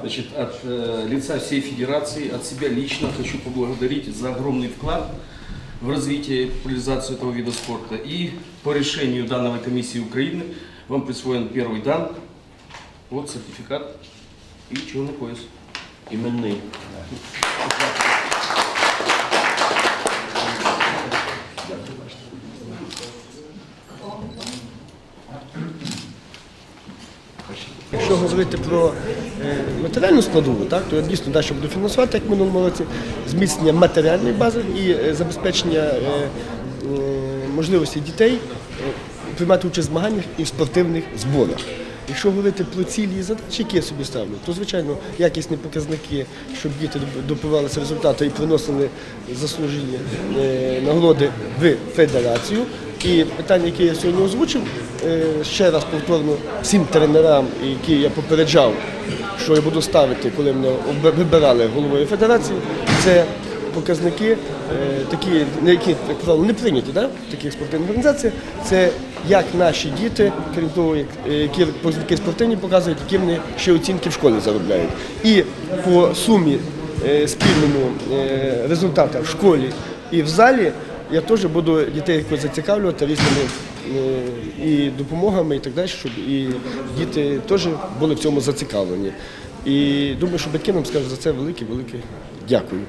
Значит, от э, лица всей федерации, от себя лично хочу поблагодарить за огромный вклад в развитие и популяризацию этого вида спорта. И по решению данной комиссии Украины вам присвоен первый дан, вот сертификат и черный пояс. Іменний. Якщо говорити про е, матеріальну складову, так, то дійсно далі буду фінансувати, як минулому році, зміцнення матеріальної бази і е, забезпечення е, можливості дітей приймати участь в змаганнях і в спортивних зборах. Якщо говорити про цілі і задачі, які я собі ставлю, то звичайно якісні показники, щоб діти добивалися результату і приносили заслужені нагороди в федерацію. І питання, яке я сьогодні озвучив, е, ще раз повторно всім тренерам, які я попереджав, що я буду ставити, коли мене вибирали головою федерації, це показники, е, такі, які, як правило, не прийняті да, в таких спортивних організаціях, це як наші діти, крім того, е, які показники спортивні показують, які вони ще оцінки в школі заробляють. І по сумі спільному результату в школі і в залі я теж буду дітей зацікавлювати різними е, і допомогами і так далі, щоб і діти теж були в цьому зацікавлені. І думаю, що батьки нам скажуть за це велике-велике дякую.